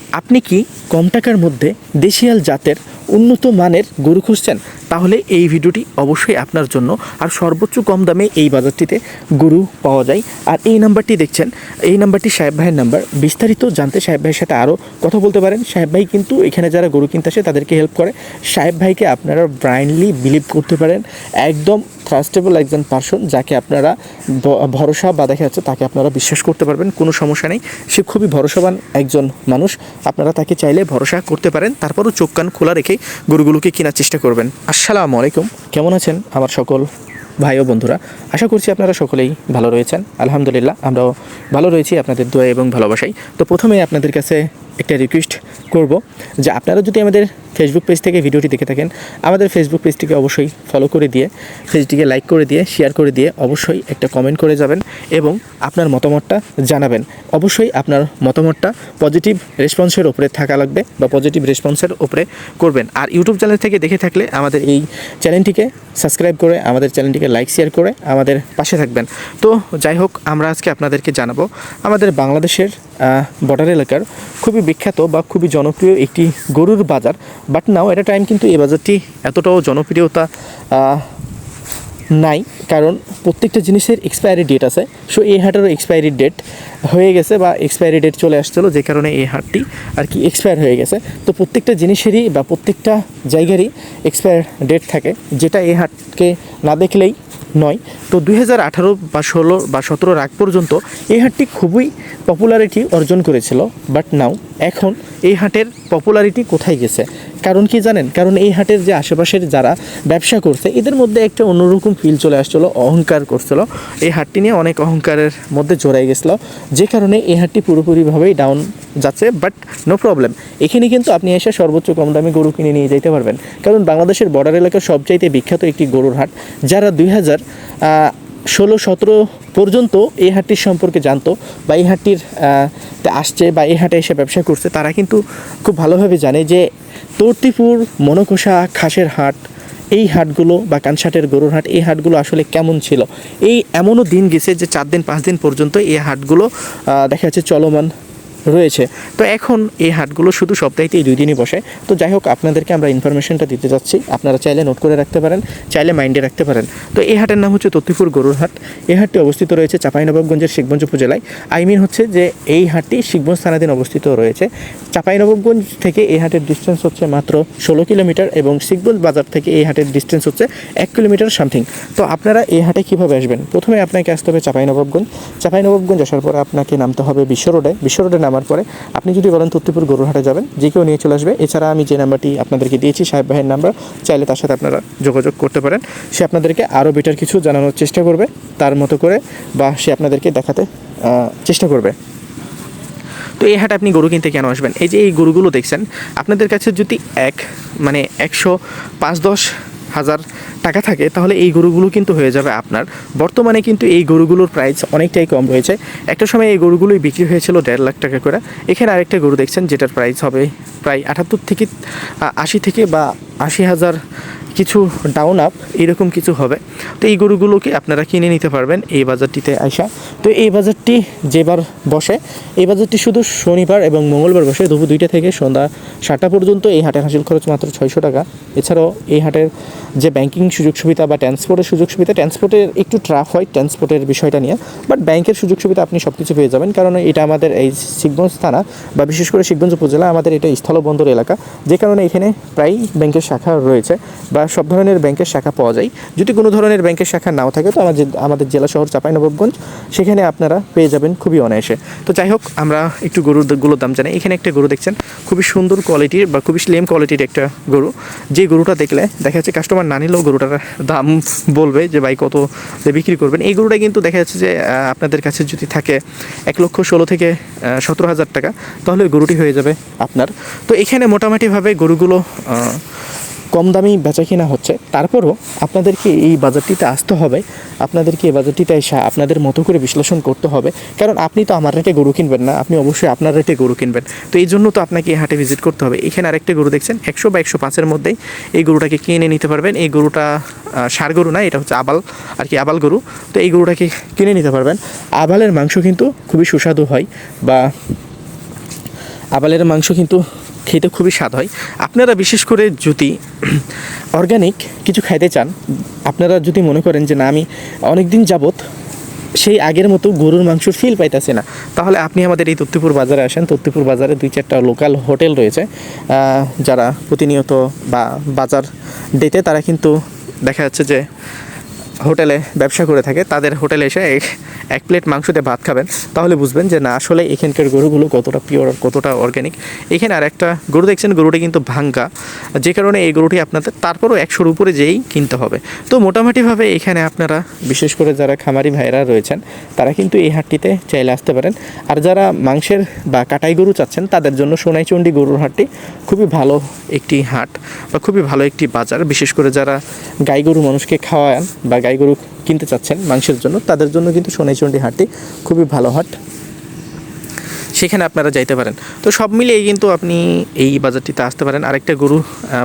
আপনি কি কম টাকার মধ্যে দেশিয়াল জাতের উন্নত মানের গরু খুঁজছেন? তাহলে এই ভিডিওটি অবশ্যই আপনার জন্য। আর সর্বোচ্চ কম দামে এই বাজারটিতে গরু পাওয়া যায়। আর এই নাম্বারটি দেখছেন, এই নাম্বারটি সাহেব ভাইয়ের নাম্বার। বিস্তারিত জানতে সাহেব ভাইয়ের সাথে আরও কথা বলতে পারেন। সাহেব ভাই কিন্তু এখানে যারা গরু কিনতে আসে, তাদেরকে হেল্প করে। সাহেব ভাইকে আপনারা ব্রাইন্ডলি বিলিভ করতে পারেন। একদম ট্রাস্টেবল একজন পার্সন যাকে আপনারা ভরসা বা দেখা যাচ্ছে তাকে আপনারা বিশ্বাস করতে পারবেন, কোনো সমস্যা নেই। সে খুবই ভরসাবান একজন মানুষ। আপনারা তাকে চাইলে ভরসা করতে পারেন। তারপরও চোখ কান খোলা রেখেই গরুগুলোকে কেনার চেষ্টা করবেন। আসসালামু আলাইকুম। কেমন আছেন আমার সকল? ভাই ও বন্ধুরা, আশা করছি আপনারা সকলেই ভালো রয়েছেন। আলহামদুলিল্লাহ, আমরাও ভালো রয়েছি আপনাদের দোয়া এবং ভালোবাসাই তো প্রথমে আপনাদের কাছে একটা রিকোয়েস্ট করব যে আপনারা যদি আমাদের ফেসবুক পেজ থেকে ভিডিওটি দেখে থাকেন, আমাদের ফেসবুক পেজটিকে অবশ্যই ফলো করে দিয়ে পেজটিকে লাইক করে দিয়ে শেয়ার করে দিয়ে অবশ্যই একটা কমেন্ট করে যাবেন এবং আপনার মতামতটা জানাবেন। অবশ্যই আপনার মতামতটা পজিটিভ রেসপন্সের ওপরে থাকা লাগবে বা পজিটিভ রেসপন্সের ওপরে করবেন। আর ইউটিউব চ্যানেল থেকে দেখে থাকলে আমাদের এই চ্যানেলটিকে সাবস্ক্রাইব করে আমাদের চ্যানেলটিকে লাইক শেয়ার করে আমাদের পাশে থাকবেন। তো যাই হোক, আমরা আজকে আপনাদেরকে জানাব, আমাদের বাংলাদেশের বর্ডার এলাকার খুবই বিখ্যাত বা খুবই জনপ্রিয় একটি গরুর বাজার। বাট নাও এটা টাইম কিন্তু এই বাজারটি এতটাও জনপ্রিয়তা নাই, কারণ প্রত্যেকটা জিনিসের এক্সপায়ারি ডেট আছে। সো এই হাটেরও এক্সপায়ারি ডেট হয়ে গেছে বা এক্সপায়ারি ডেট চলে আসছিল, যে কারণে এই হাটটি আর কি এক্সপায়ার হয়ে গেছে। তো প্রত্যেকটা জিনিসেরই বা প্রত্যেকটা জায়গারই এক্সপায়ার ডেট থাকে, যেটা এই হাটকে না দেখলেই নয়। তো দুই হাজার আঠারো বা ষোলো বা সতেরোর আগ পর্যন্ত এই হাটটি খুবই পপুলারিটি অর্জন করেছিল। বাট নাও এখন এই হাটের পপুলারিটি কোথায় গেছে? কারণ কি জানেন? কারণ এই হাটের যে আশেপাশের যারা ব্যবসা করছে, এদের মধ্যে একটা অন্যরকম ফিল চলে আসছিল, অহংকার করছিল। এই হাটটি নিয়ে অনেক অহংকারের মধ্যে জড়াই গেছিল। যে কারণে এই হাটটি পুরোপুরিভাবেই ডাউন যাচ্ছে বাট নো প্রবলেম এখানে কিন্তু আপনি এসে সর্বোচ্চ কম দামে গরু কিনে নিয়ে যেতে পারবেন। কারণ বাংলাদেশের বর্ডার এলাকার সবচাইতে বিখ্যাত একটি গরুর হাট, যারা দুই হাজার ষোলো সতেরো পর্যন্ত এই হাটটির সম্পর্কে জানতো বা এই হাটটির আসছে বা এই হাটে এসে ব্যবসা করছে, তারা কিন্তু খুব ভালোভাবে জানে যে তর্তিপুর, মনকোষা, খাসের হাট, এই হাটগুলো বা কানসাটের গরুর হাট, এই হাটগুলো আসলে কেমন ছিল? এই এমনও দিন গেছে যে চার দিন, পাঁচ দিন পর্যন্ত এই হাটগুলো দেখা যাচ্ছে চলমান রয়েছে। তো এখন এই হাটগুলো শুধু সপ্তাহেতে এই দুই দিনই বসে। তো যাই হোক, আপনাদেরকে আমরা ইনফরমেশনটা দিতে যাচ্ছি। আপনারা চাইলে নোট করে রাখতে পারেন, চাইলে মাইন্ডে রাখতে পারেন। তো এই হাটের নাম হচ্ছে তত্তিপুর গরুর হাট। এই হাটটি অবস্থিত রয়েছে চাঁপাইনবাবগঞ্জের শিখগঞ্জ উপজেলায়। আই মিন হচ্ছে যে এই হাটটি শিখগঞ্জ থানাধীন অবস্থিত রয়েছে। চাঁপাইনবাবগঞ্জ থেকে এই হাটের ডিস্টেন্স হচ্ছে মাত্র ষোলো কিলোমিটার এবং শিখগঞ্জ বাজার থেকে এই হাটের ডিস্টেন্স হচ্ছে এক কিলোমিটার সামথিং তো আপনারা এই হাটে কীভাবে আসবেন? প্রথমে আপনাকে আসতে হবে চাঁপাইনবাবগঞ্জ। চাঁপাইনবাবগঞ্জ আসার পরে আপনাকে নামতে হবে বিশ্ব রোডে। বিশ্ব রোডে নামার পরে আপনি যদি বলেন তত্তিপুর গরুরহাটে যাবেন, যে কেউ নিয়ে চলে আসবে। এছাড়া আমি যে নাম্বারটি আপনাদেরকে দিয়েছি, সাহেব ভাইয়ের নাম্বার, চাইলে তার সাথে আপনারা যোগাযোগ করতে পারেন। সে আপনাদেরকে আরও বেটার কিছু জানানোর চেষ্টা করবে। তার মতো করে বা সে আপনাদেরকে দেখাতে চেষ্টা করবে। তো এই হাটে আপনি গরু কিনতে কেন আসবেন? এই যে এই গরুগুলো দেখছেন, আপনাদের কাছে যদি এক মানে একশো পাঁচ দশ হাজার টাকা থাকে, তাহলে এই গরুগুলো কিন্তু হয়ে যাবে আপনার। বর্তমানে কিন্তু এই গরুগুলোর প্রাইস অনেকটাই কম রয়েছে। একটা সময় এই গরুগুলোই বিক্রি হয়েছিল দেড় লাখ টাকা করে। এখানে আরেকটা গরু দেখছেন, যেটার প্রাইস হবে প্রায় আটাত্তর থেকে আশি থেকে বা আশি হাজার কিছু ডাউন আপ এরকম কিছু হবে। তো এই গরুগুলোকে আপনারা কিনে নিতে পারবেন এই বাজারটিতে আসা তো এই বাজারটি যেবার বসে, এই বাজারটি শুধু শনিবার এবং মঙ্গলবার বসে, দুপুর দুইটা থেকে সন্ধ্যা সাতটা পর্যন্ত এই হাটের হাসিল খরচ মাত্র ছয়শো টাকা। এছাড়াও এই হাটের যে ব্যাংকিং সুযোগ সুবিধা বা ট্রান্সপোর্টের সুযোগ সুবিধা ট্রান্সপোর্টের একটু ট্রাফ হয় ট্রান্সপোর্টের বিষয়টা নিয়ে বাট ব্যাংকের সুযোগ সুবিধা আপনি সব কিছু পেয়ে যাবেন। কারণ এটা আমাদের এই শিবগঞ্জ থানা বা বিশেষ করে শিখগঞ্জ উপজেলা, আমাদের এটা স্থলবন্দর এলাকা। যে কারণে এখানে প্রায় ব্যাংকের শাখা রয়েছে বা সব ধরনের ব্যাংকের শাখা পাওয়া যায়। যদি কোনো ধরনের ব্যাংকের শাখা নাও থাকে, তো আমাদের আমাদের জেলা শহর চাঁপাইনবাবগঞ্জ, সেখানে আপনারা পেয়ে যাবেন খুবই অনায়াসে। তো যাই হোক, আমরা একটু গরুর গরুগুলোর দাম জানাই। এখানে একটা গরু দেখছেন, খুবই সুন্দর কোয়ালিটির বা খুবই স্লেম কোয়ালিটির একটা গরু। যে গরুটা দেখলে দেখা যাচ্ছে কাস্টমার না নিলেও গরুটার দাম বলবে যে, ভাই, কত বিক্রি করবেন? এই গরুটা কিন্তু দেখা যাচ্ছে যে আপনাদের কাছে যদি থাকে এক লক্ষ ষোলো থেকে সতেরো হাজার টাকা, তাহলে গরুটি হয়ে যাবে আপনার। তো এখানে মোটামুটিভাবে গরুগুলো কম দামেই বেচা কিনা হচ্ছে, তারপরও আপনাদেরকে এই বাজারটিতে আসতে হবে। আপনাদেরকে এই বাজারটিতে এসে আপনাদের মতো করে বিশ্লেষণ করতে হবে। কারণ আপনি তো আমার রেটে গরু কিনবেন না, আপনি অবশ্যই আপনার রেটে গরু কিনবেন। তো এই জন্য তো আপনাকে এই হাটে ভিজিট করতে হবে। এখানে আরেকটা গরু দেখছেন, একশো বা একশো পাঁচের মধ্যেই এই গরুটাকে কিনে নিতে পারবেন। এই গরুটা সার গরু না, এটা হচ্ছে আবাল, আর কি আবাল গরু। তো এই গরুটাকে কিনে নিতে পারবেন। আবালের মাংস কিন্তু খুবই সুস্বাদু হয়, বা আবালের মাংস কিন্তু খেতে খুবই স্বাদ হয়। আপনারা বিশেষ করে যদি অর্গানিক কিছু খাইতে চান, আপনারা যদি মনে করেন যে না, আমি অনেক দিন যাবত সেই আগের মতো গরুর মাংসর ফিল পাইতেছে না, তাহলে আপনি আমাদের এই তত্ত্বপুর বাজারে আসেন। তত্ত্বপুর বাজারে দুই চারটা লোকাল হোটেল রয়েছে। যারা প্রতিনিয়ত বা বাজার ডেতে তারা কিন্তু দেখা যাচ্ছে যে হোটেলে ব্যবসা করে থাকে। তাদের হোটেলে এসে এক- প্লেট মাংস দিয়ে ভাত খাবেন, তাহলে বুঝবেন যে না, আসলে এখানকার গরুগুলো কতটা পিওর আর কতটা অর্গ্যানিক এখানে আর একটা গরু দেখছেন, গরুটি কিন্তু ভাঙ্গা। যে কারণে এই গরুটি আপনাদের, তারপরও একশোর উপরে যেয়েই কিনতে হবে। তো মোটামুটিভাবে এখানে আপনারা, বিশেষ করে যারা খামারি ভাইরা রয়েছেন, তারা কিন্তু এই হাটটিতে চাইলে আসতে পারেন। আর যারা মাংসের বা কাটাই গরু চাচ্ছেন, তাদের জন্য সোনাইচন্ডী গরুর হাটটি খুবই ভালো একটি হাট বা খুবই ভালো একটি বাজার। বিশেষ করে যারা গাই গরু মানুষকে খাওয়ান বা গাই গরু কিনতে চাচ্ছেন মাংসের জন্য, তাদের জন্য কিন্তু সোনাইচন্ডী হাটটি খুবই ভালো হাট। সেখানে আপনারা যাইতে পারেন। তো সব মিলিয়ে কিন্তু আপনি এই বাজারটিতে আসতে পারেন। আরেকটা গরু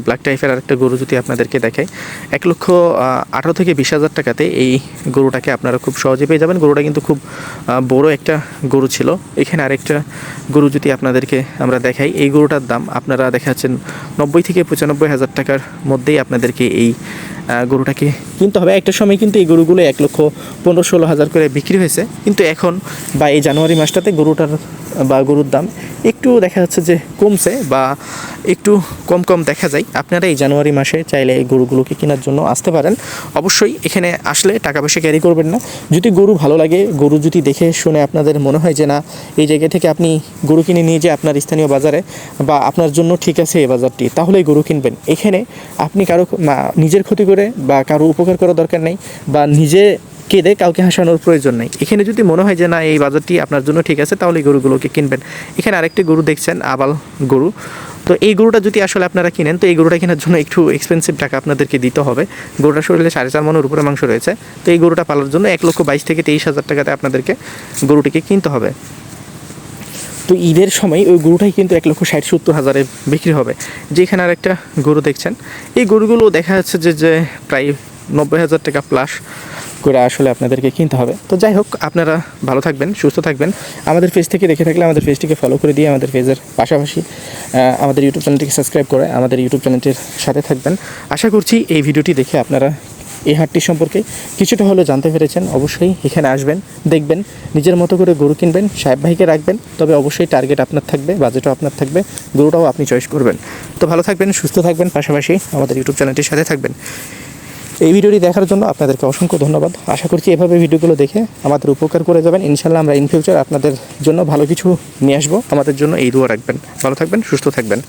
ব্ল্যাক টাইপের আরেকটা গরু যদি আপনাদেরকে দেখাই, এক লক্ষ আঠারো থেকে বিশ হাজার টাকাতে এই গরুটাকে আপনারা খুব সহজে পেয়ে যাবেন। গরুটা কিন্তু খুব বড় একটা গরু ছিল। এখানে আরেকটা গরু যদি আপনাদেরকে আমরা দেখাই, এই গরুটার দাম আপনারা দেখা যাচ্ছেন নব্বই থেকে পঁচানব্বই হাজার টাকার মধ্যেই আপনাদেরকে এই গরুটাকে কিনতে হবে। একটা সময় কিন্তু এই গরুগুলো এক লক্ষ পনেরো ষোলো হাজার করে বিক্রি হয়েছে। কিন্তু এখন বা এই জানুয়ারি মাসটাতে গরুটার বা গরুর দাম একটু দেখা যাচ্ছে যে কমছে বা একটু কম কম দেখা যায়। আপনারা এই জানুয়ারি মাসে চাইলে এই গরুগুলোকে কেনার জন্য আসতে পারেন। অবশ্যই এখানে আসলে টাকা পয়সা ক্যারি করবেন না। যদি গরু ভালো লাগে, গরু যদি দেখে শুনে আপনাদের মনে হয় যে না, এই জায়গা থেকে আপনি গরু কিনে নিয়ে যে আপনার স্থানীয় বাজারে বা আপনার জন্য ঠিক আছে এই বাজারটি তাহলে গরু কিনবেন। এখানে আপনি কারও নিজের ক্ষতি করে বা কারও উপকার করার দরকার নেই বা নিজে কেঁদে কাউকে হাসানোর প্রয়োজন নেই। এখানে যদি মনে হয় যে, না, এই বাজারটি আপনার জন্য ঠিক আছে, তাহলে গরুগুলোকে কিনবেন। এখানে আরেকটি গরু দেখছেন, আবাল গরু। তো এই গরুটা যদি আসলে আপনারা কিনেন, তো এই গরুটা কেনার জন্য একটু এক্সপেন্সিভ টাকা আপনাদেরকে দিতে হবে। গরুটার শরীরে সাড়ে চার মনের উপরে মাংস রয়েছে। তো এই গরুটা পালার জন্য এক লক্ষ বাইশ থেকে তেইশ হাজার টাকাতে আপনাদেরকে গরুটিকে কিনতে হবে। তো ঈদের সময় ওই গরুটাই কিন্তু এক লক্ষ ষাট, সত্তর হাজারে বিক্রি হবে। যেখানে আর একটা গরু দেখছেন, এই গরুগুলো দেখা যাচ্ছে যে যে প্রায় নব্বই হাজার টাকা প্লাস করে আসলে আপনাদেরকে কিনতে হবে। তো যাই হোক, আপনারা ভালো থাকবেন, সুস্থ থাকবেন। আমাদের পেজ থেকে দেখে থাকলে আমাদের পেজটিকে ফলো করে দিয়ে আমাদের পেজের পাশাপাশি আমাদের ইউটিউব চ্যানেলটিকে সাবস্ক্রাইব করে আমাদের ইউটিউব চ্যানেলটির সাথে থাকবেন। আশা করছি এই ভিডিওটি দেখে আপনারা এই হাটটি সম্পর্কে কিছুটা হলেও জানতে পেরেছেন। অবশ্যই এখানে আসবেন, দেখবেন, নিজের মতো করে গরু কিনবেন, সাহেব ভাইকে রাখবেন, তবে অবশ্যই টার্গেট আপনার থাকবে বাজেটও আপনার থাকবে, গরুটাও আপনি চয়েস করবেন। তো ভালো থাকবেন, সুস্থ থাকবেন, পাশাপাশি আমাদের ইউটিউব চ্যানেলটির সাথে থাকবেন। এই ভিডিওটি দেখার জন্য আপনাদেরকে অসংখ্য ধন্যবাদ। আশা করছি এভাবে ভিডিওগুলো দেখে আমাদের উপকার করে যাবেন। ইনশাল্লাহ আমরা ইন ফিউচার আপনাদের জন্য ভালো কিছু নিয়ে আসব। আমাদের জন্য এই দোয়া রাখবেন। ভালো থাকবেন, সুস্থ থাকবেন।